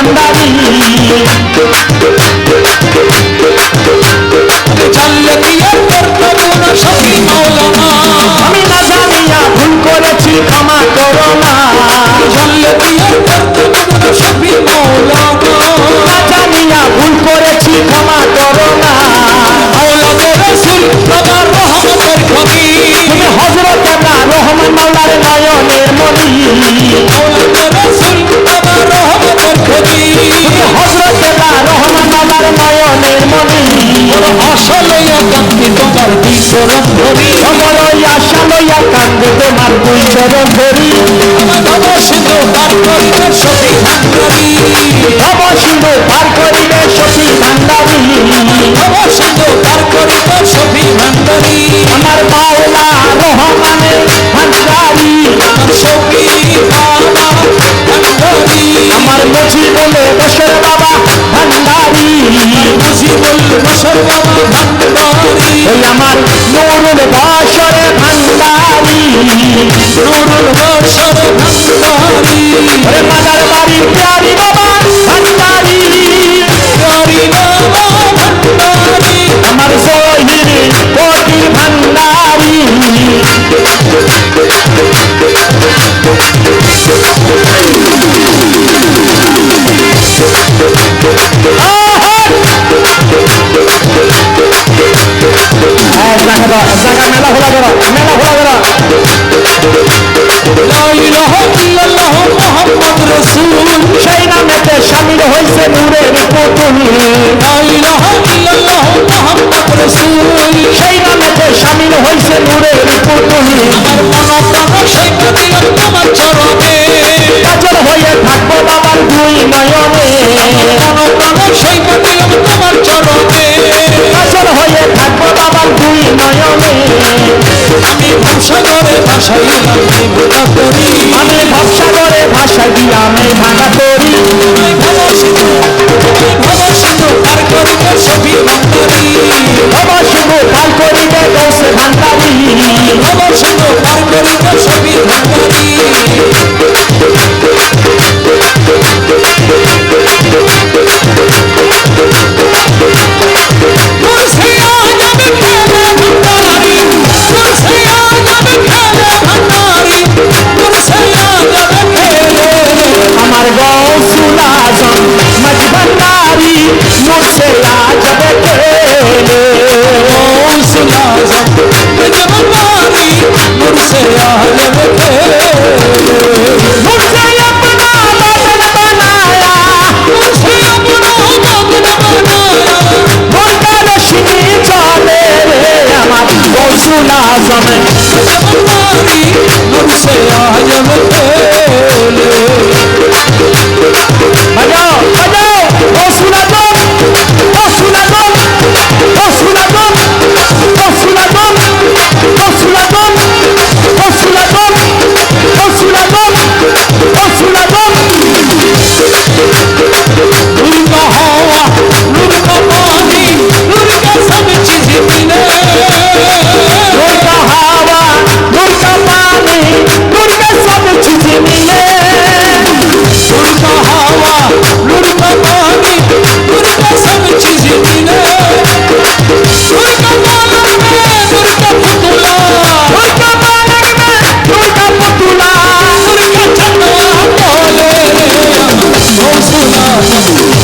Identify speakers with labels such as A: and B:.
A: Andalus আসলে কান্দি তোমার বিচরণ ধরি।
B: আমার ওই আশা কান্দি তোমার বিচরণ ধরি।
A: আমার সিন্ধু পার
B: করি পার
A: করি
B: the
A: সেই নামেতে সামিল হয়েছে নূরের পুতুল
B: সৈন্য দিলাম তোমার চরণে
A: কাজল হয়ে থাকব দুই নয়নে
B: সৈন্য দিলাম তোমার চরণে
A: কাজল হয়ে থাকব বাবার দুই নয়নে
B: আমি দেবতা করি
A: ভাষা দিয়া আমি ভাঙা করি Thank you.